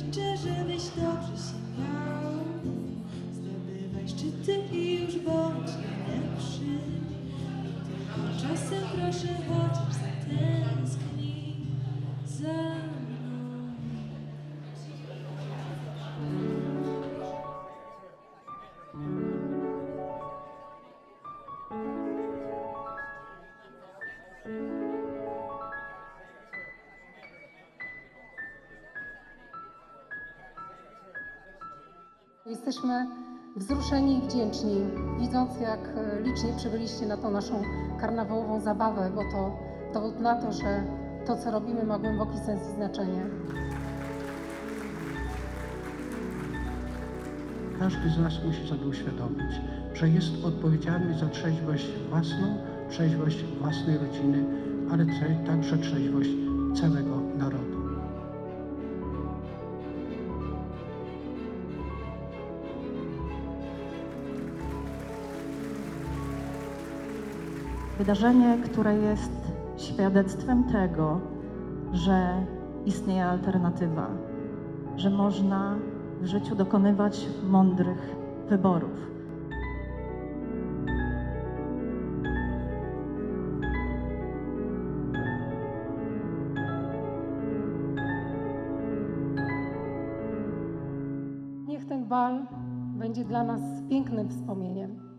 życzę, żebyś dobrze się miał. Zdobywaj szczyty i już bądź najlepszy. Tylko czasem proszę chociaż Jesteśmy wzruszeni i wdzięczni, widząc jak e, licznie przybyliście na tą naszą karnawałową zabawę, bo to dowód na to, że to, co robimy, ma głęboki sens i znaczenie. Każdy z nas musi sobie uświadomić, że jest odpowiedzialny za trzeźwość własną, trzeźwość własnej rodziny, ale także trzeźwość całego narodu. Wydarzenie, które jest świadectwem tego, że istnieje alternatywa, że można w życiu dokonywać mądrych wyborów. Niech ten bal będzie dla nas pięknym wspomnieniem.